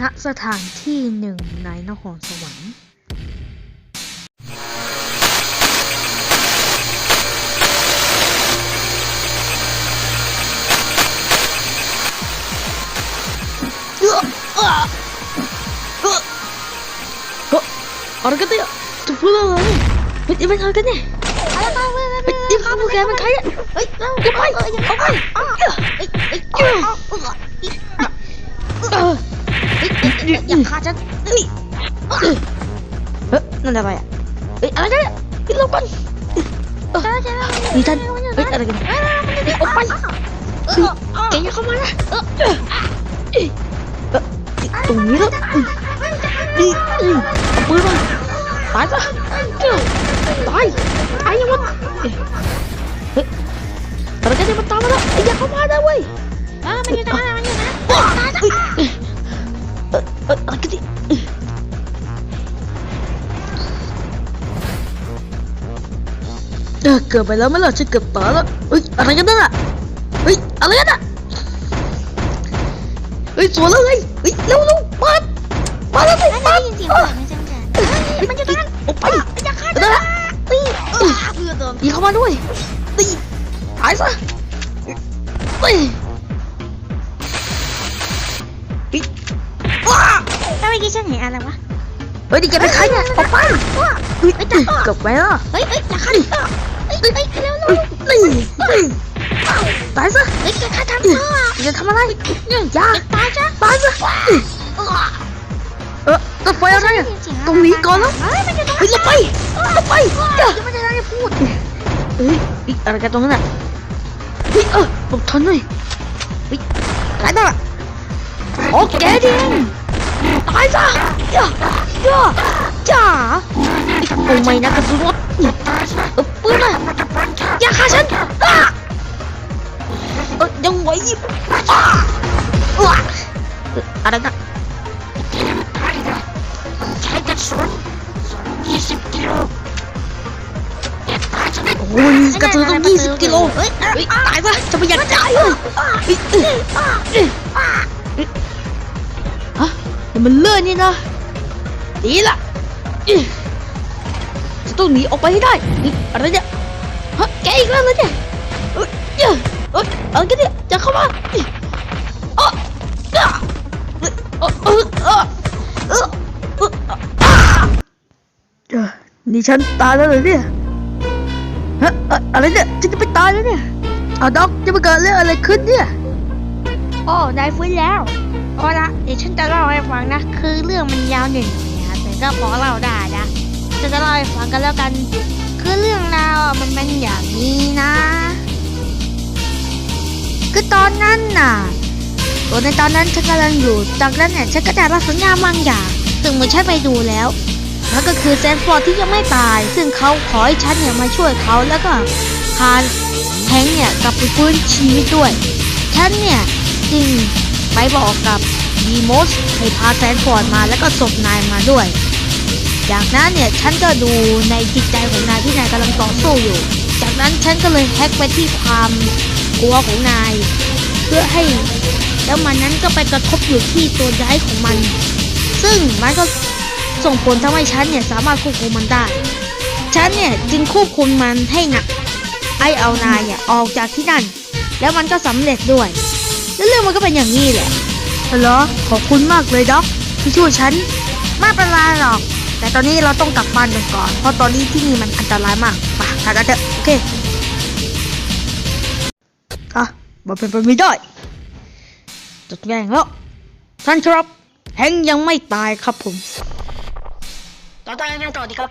ณสถานที่หนึ่งในนครสวรรค์อะไรกันเนี่ยจะพูดอะไรเฮ้ยมันอะไรกันเนี่ยอะไรกันเว้ยเฮ้ยนี่พาพวกแกมันใครเนี่ยเฮ้ยเอย่าไปเอาไปเอาไปเฮ้ยเฮ้ยเฮ้ย อย่าฆ่าฉันเฮ้ยเฮ้ยนั่นอะไรอะเฮ้ยอะไรกันเนี่ยกินลงกันเจอเจอนี่ท่านเฮ้ยอะไรกันเออกไปเอเฮ้ยอเออแกอย่าเข้ามานะตรงนี้แล้วอืมนี่อืมเอาปืนมาตายซะตายตายยังหมดเฮ้ยอะไรกันเนี่ยมันตามมาแล้วอยอย่าเข้ามานะเว้ย เออเกือบไปแล้วไม่ล่ะฉันเกือบตายแล้วเฮ้ยอะไรกันนั่นอะเฮ้ยอะไรกันอะเฮ้ยสวนแล้วเฮ้ยเฮ้ยเร็วเร็วมามาแล้วสินั่นมาได้ยินเสียงเสียงใช่ไหมเฮ้ยมันอยู่ตรงนั้นออกไปอย่าฆ่าเดี๋ยวนะตีเออเพื่อโดนตีเข้ามาด้วยตีตายซะตีตีว้าถ้าเมื่อกี้ฉันเห็นอะไรวะ เฮ้ยดิแกเป็นใครเนี่ยออกไปเฮ้ยเกือบไปแล้วเฮ้ยเฮ้ยอย่าฆ่าดิเฮ้ยเฮ้ยเฮ้ยเร็วเร็วนี่นี่ตายซะเฮ้ยแกฆ่าทำเธออะจะทำอะไรเนี่ยยาตายจ้ะตายซะเออตัดไฟอะไรตรงนี้ก่อนแล้วเฮ้ยมันาะเฮ้ยลงไปลงไปเดี๋ยวมันจะได้พูดเฮ้ยอะไรกันตรงนั้นอะเฮ้ยเออหลบทันหน่อยเฮ้ยอะไรบ้างอะโอเคดิตายซะ ย่าย่าจ้าโอ้ไม่นะกระสุนหมดเออปืนอะอย่าฆ่าฉันอะเออยังไหวยู่อะอะเอออะไรกันใช้กระสุน20กิโลตายจะไม่โอ้ยกระสุนต้องยี่สิบกิโลเฮ้ยตายซะจะประหยัดจ่ายเลยเฮ้ยเอ้ยเอ้ยเอ้ยฮะมันเลื่อนนี่นะีละจะต้องหนีออกไปให้ได้อะไรเนี่ยฮะแกอีกแล้วเหรอเนี่ยเฮ้ยเอ้ยเฮ้ยอะไรกันเนี่ยจะเข้ามาเออเออเออเออเออเออนี่ฉันตายแล้วเหรอเนี่ยฮะอะอะไรเนี่ยฉันจะไปตายแล้วเนี่ยเอาด็อกจะมาเกิดเรื่องอะไรขึ้นเนี่ยโอ้ได้ฟื้นแล้วเอาละเดี๋ยวฉันจะเล่าให้ฟังนะ คือเรื่องมันยาวหนึ่ง ก็พอเล่าได้นะฉันจะเล่าให้ฟังกันแล้วกัน คือเรื่องราวมันเป็นอย่างนี้นะ คือตอนนั้นน่ะตัวในตอนนั้นฉันกำลังอยู่จากนั้นเนี่ยฉันก็ได้รับสัญญาณบางอย่าง ซึ่งเมื่อฉันไปดูแล้วนั่นก็คือแซนฟอร์ดที่ยังไม่ตาย ซึ่งเขาขอให้ฉันเนี่ยมาช่วยเขาแล้วก็พาแทงเนี่ยกลับไปฟื้นชีวิตด้วย ฉันเนี่ยจึงไปบอกกับ ดีโมสให้พาแซนฟอร์ดมาแล้วก็ศพนายมาด้วย จากนั้นเนี่ยฉันก็ดูในจิตใจของนายที่นายกำลังต่อสู้อยู่ จากนั้นฉันก็เลยแฮกไปที่ความกลัวของนาย เพื่อให้แล้วมันนั้นก็ไปกระทบอยู่ที่ตัวย้ายของมัน ซึ่งมันก็ส่งผลทำให้ฉันเนี่ยสามารถควบคุมมันได้ ฉันเนี่ยจึงควบคุมมันให้หนัก ไอเอานายเนี่ยออกจากที่นั่น แล้วมันก็สำเร็จด้วย แล้วเรื่องมันก็เป็นอย่างนี้แหละ เหรอขอบคุณมากเลยด็อกที่ช่วยฉันไม่เป็นไรหรอก แต่ตอนนี้เราต้องกลับบ้านกันก่อน เพราะตอนนี้ที่นี่มันอันตรายมากไปกลับกันเถอะโอเคอะมันเป็นไปไม่ได้จดแจ้งแล้วท่านครับแฮงยังไม่ตายครับผมต่อไปยังไงต่อดีครับ